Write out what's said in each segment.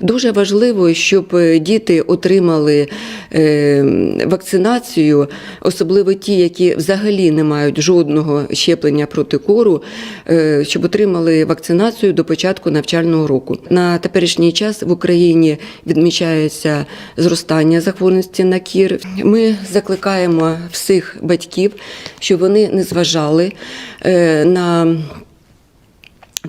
Дуже важливо, щоб е, діти отримали е, вакцинацію, особливо ті, які взагалі не мають жодного щеплення проти кору, е, щоб отримали вакцинацію до початку навчального року. На теперішній час в Україні відмічається зростання захворюваності на кір. Ми закликаємо всіх батьків, щоб вони не зважали на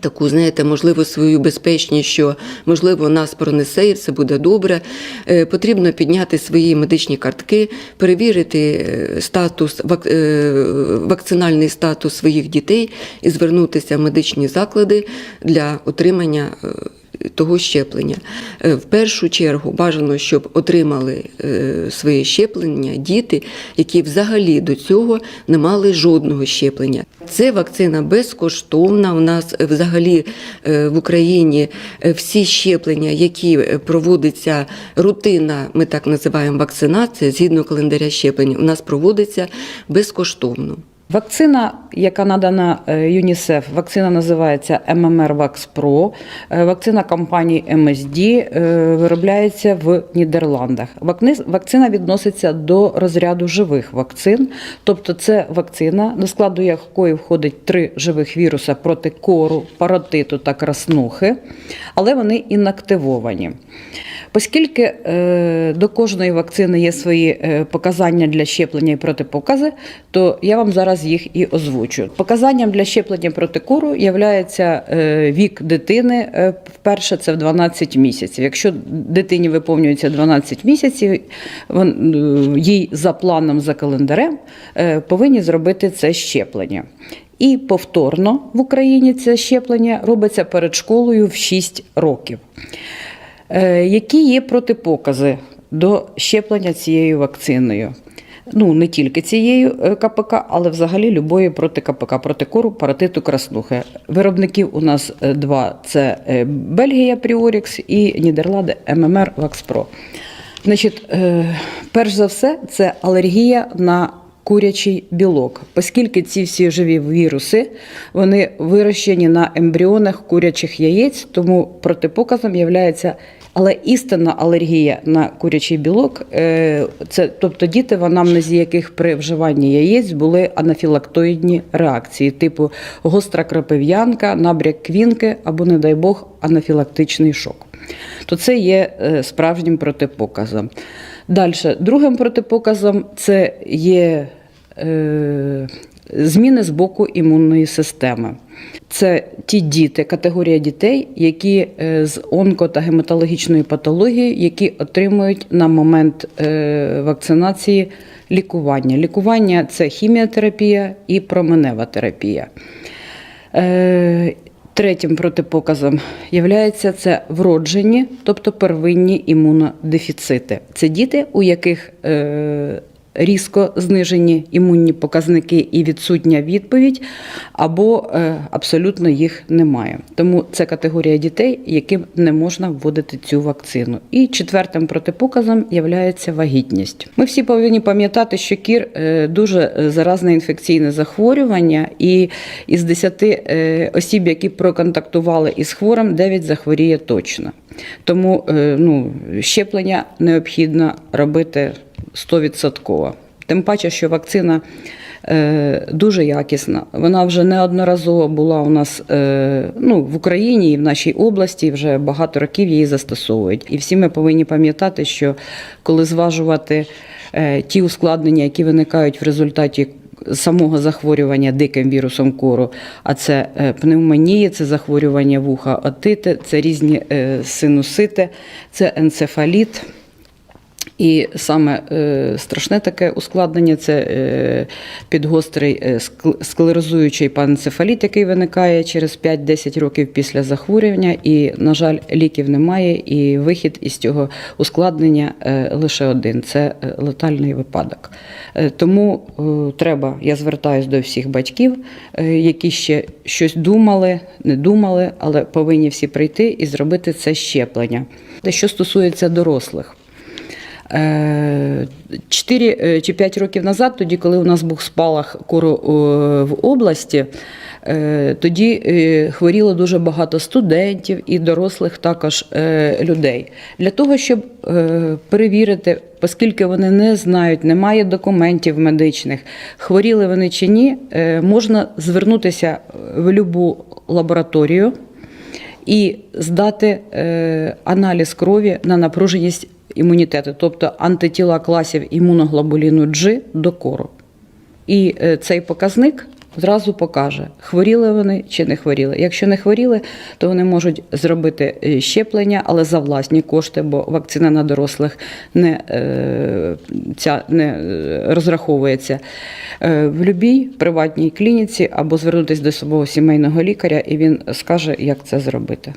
Таку, знаєте, можливо, свою безпечність, що можливо нас пронесе і все буде добре. Е, Потрібно підняти свої медичні картки, перевірити е, статус е, вакцинальний статус своїх дітей і звернутися в медичні заклади для отримання. Того щеплення. Е, В першу чергу бажано, щоб отримали е, своє щеплення діти, які взагалі до цього не мали жодного щеплення. Це вакцина безкоштовна. У нас е, взагалі в Україні всі щеплення, які проводиться рутина, ми так називаємо вакцинація, згідно календаря щеплень, у нас проводиться безкоштовно. Вакцина, яка надана е, ЮНІСЕФ, вакцина називається ММР Pro. Е, Вакцина компанії MSD е, виробляється в Нідерландах. Вакцина відноситься до розряду живих вакцин, тобто це вакцина, до складу якої входить три живих віруса проти кору, паротиту та краснухи, але вони інактивовані. Оскільки е, до кожної вакцини є свої е, показання для щеплення і протипокази, то я вам зараз їх і озвучу. Показанням для щеплення проти кору є вік дитини. е, Вперше це в 12 місяців. Якщо дитині виповнюється 12 місяців, е, їй за планом, за календарем е, повинні зробити це щеплення. І повторно в Україні це щеплення робиться перед школою в 6 років. Е, Які є протипокази до щеплення цією вакциною? Ну, не тільки цією е, КПК, але взагалі любої проти КПК, проти кору, паратиту, краснухи. Виробників у нас е, два: це Бельгія Пріорікс і Нідерланди ММР Вакспро. Значить, перш за все, це алергія на курячий білок, оскільки ці всі живі віруси вони вирощені на ембріонах курячих яєць, тому протипоказом є але істинна алергія на курячий білок, е, це тобто діти, в анамнезі яких при вживанні яєць були анафілактоїдні реакції, типу гостра крапив'янка, набряк квінки або, не дай Бог, анафілактичний шок. То це є е, справжнім протипоказом. Далі, другим протипоказом це є зміни з боку імунної системи. Це ті діти, категорія дітей, які е, з онко та гематологічною патологією, які отримують на момент е, вакцинації лікування. Лікування це хіміотерапія і променева терапія. Е, Третім протипоказом є це вроджені, тобто первинні імунодефіцити. Це діти, у яких е, різко знижені імунні показники і відсутня відповідь, або е, абсолютно їх немає. Тому це категорія дітей, яким не можна вводити цю вакцину. І четвертим протипоказом є вагітність. Ми всі повинні пам'ятати, що кір е, дуже заразне інфекційне захворювання, і із 10 е, осіб, які проконтактували із хворим, 9 захворіє точно. Тому е, ну, щеплення необхідно робити 100%. Тим паче, що вакцина е, дуже якісна. Вона вже неодноразово була у нас е, ну, в Україні і в нашій області, вже багато років її застосовують. І всі ми повинні пам'ятати, що коли зважувати е, ті ускладнення, які виникають в результаті самого захворювання диким вірусом кору, а це е, пневмонія, це захворювання вуха, отити, це різні е, синусити, це енцефаліт. І саме е, страшне таке ускладнення це е, підгострий е, склерозуючий панцефаліт, який виникає через 5-10 років після захворювання. І, на жаль, ліків немає, і вихід із цього ускладнення лише один це летальний випадок. Тому треба, я звертаюся до всіх батьків, які ще щось думали, не думали, але повинні всі прийти і зробити це щеплення. Те, що стосується дорослих. Е, Чотири е, чи п'ять років назад, тоді, коли у нас був спалах кору е, в області, е, тоді е, хворіло дуже багато студентів і дорослих також е, людей. Для того, щоб е, перевірити, оскільки вони не знають, немає документів медичних, хворіли вони чи ні, е, можна звернутися в будь-яку лабораторію і здати е, аналіз крові на напруженість імунітету, тобто антитіла класів імуноглобуліну G до кору. І е, цей показник зразу покаже, хворіли вони чи не хворіли. Якщо не хворіли, то вони можуть зробити е, щеплення, але за власні кошти, бо вакцина на дорослих не, е, ця, не розраховується в будь-якій приватній клініці або звернутися до свого сімейного лікаря, і він скаже, як це зробити.